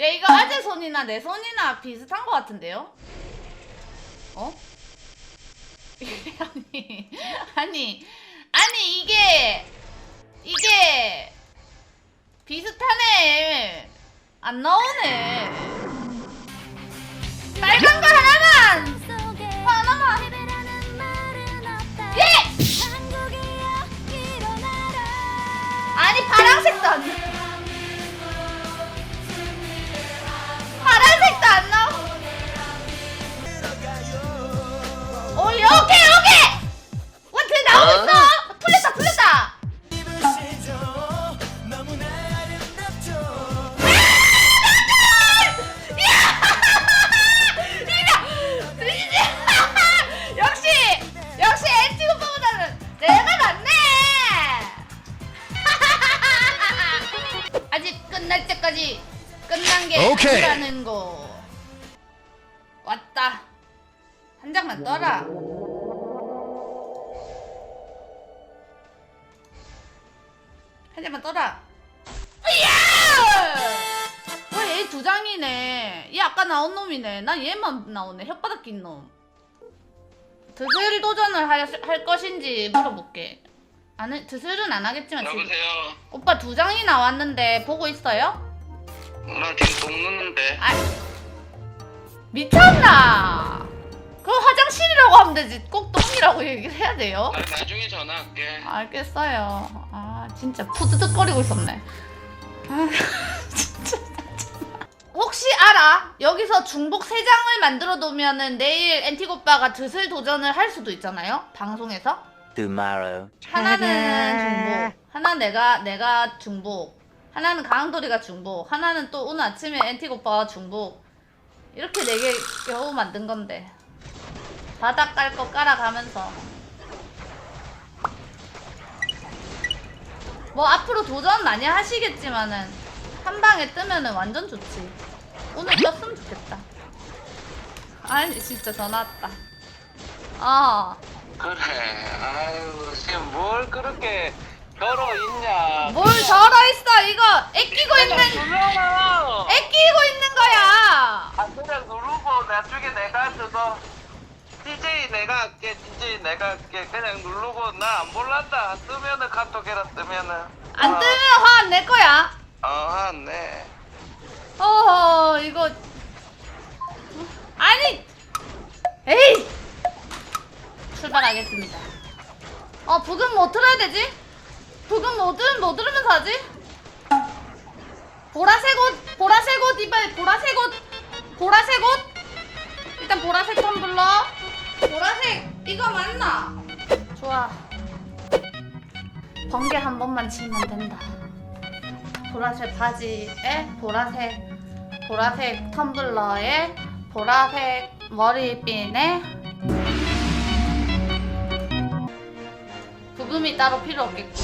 야 이거 아재 손이나 내 손이나 비슷한 것 같은데요? 어? 아니 아니 아니 이게 이게 비슷하네 안 나오네 떠라. 한 장만 떠라. 왜얘두 장이네. 얘 아까 나온 놈이네. 난 얘만 나오네. 혓바닥 낀 놈. 드슬 도전을 할, 할 것인지 물어볼게. 안, 해- 드슬은 안 하겠지만 지금 여보세요. 오빠 두 장이 나왔는데 보고 있어요? 나 지금 똥 누는데. 아 미쳤나? 그거 화장실이라고 하면 되지 꼭 똥이라고 얘기를 해야 돼요? 나 나중에 전화할게. 알겠어요. 아 진짜 푸드득거리고 있었네. 아, 진짜 짜증나. 혹시 알아? 여기서 중복 세 장을 만들어 놓으면은 내일 엔틱 오빠가 드슬 도전을 할 수도 있잖아요. 방송에서. tomorrow. 하나는 중복, 하나 내가 내가 중복, 하나는 강돌이가 중복, 하나는 또 오늘 아침에 엔틱 오빠가 중복. 이렇게 네 개 겨우 만든 건데 바닥 깔 거 깔아가면서 뭐 앞으로 도전 많이 하시겠지만은 한 방에 뜨면은 완전 좋지. 오늘 떴으면 좋겠다. 아니 진짜 전화 왔다. 아. 그래. 아유 지금 뭘 그렇게 걸어 있냐. 뭘 절어 있어 이거 애끼고 있는 눌러라. 애끼고 있는 거야 아 그냥 누르고 나중에 내가 DJ 내가 할게. DJ 내가 할게. 그냥 누르고 나 안 볼란다. 뜨면은 카톡 해라 뜨면은. 안 뜨면 화 안 낼 거야 아 네. 어허 이거 아니 에이 출발하겠습니다 어 부금 뭐 들어야 되지? 부금 뭐, 들, 뭐 들으면서 하지? 보라색 옷 보라색 옷 입을 보라색 옷 보라색 옷 일단 보라색 텀블러 보라색 이거 맞나? 좋아 번개 한 번만 치면 된다 보라색 바지에 보라색 보라색 텀블러에 보라색 머리핀에 부금이 따로 필요 없겠군.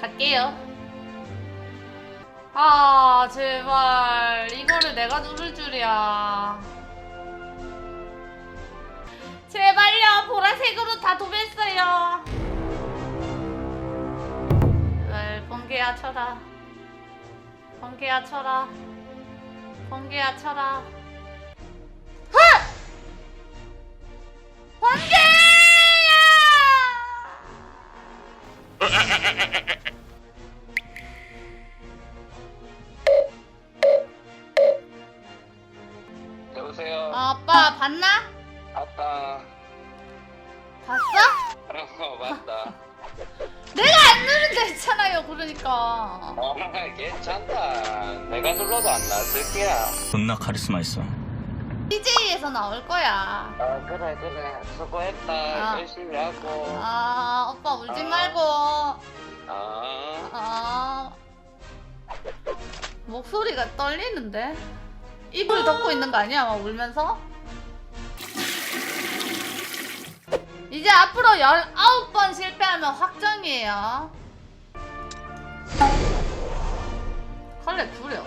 갈게요. 아 제발 내가 누를 줄이야. 제발요 보라색으로 다 도배했어요. 널 번개야 쳐라. 번개야 쳐라. 번개야 쳐라. 하! 번개야! 여보세요. 아, 아빠 봤나? 아빠. 봤어? 어 맞다. 내가 안 누르면 되잖아요. 그러니까. 어 괜찮다. 내가 눌러도 안 나왔을게야. 존나 카리스마 있어. DJ에서 나올 거야. 아 그래 그래 수고했다 아. 열심히 하고 아, 오빠 울지 아. 말고. 아 아. 목소리가 떨리는데? 입을 덮고 있는 거 아니야? 막 울면서? 이제 앞으로 19번 실패하면 확정이에요. 컬렉 구려.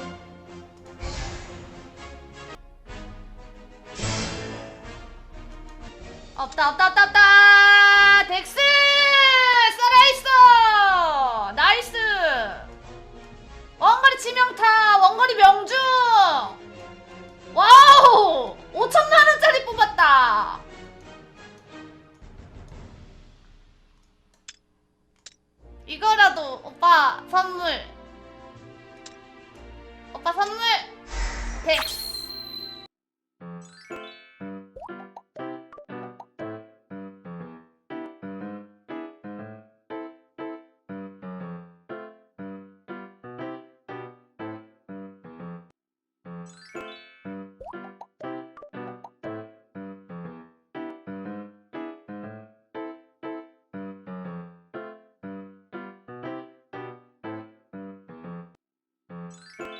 없다 없다 없다 없다 덱스 살아있어 나이스 원거리 치명타 원거리 명중 오빠 선물! 됐어! you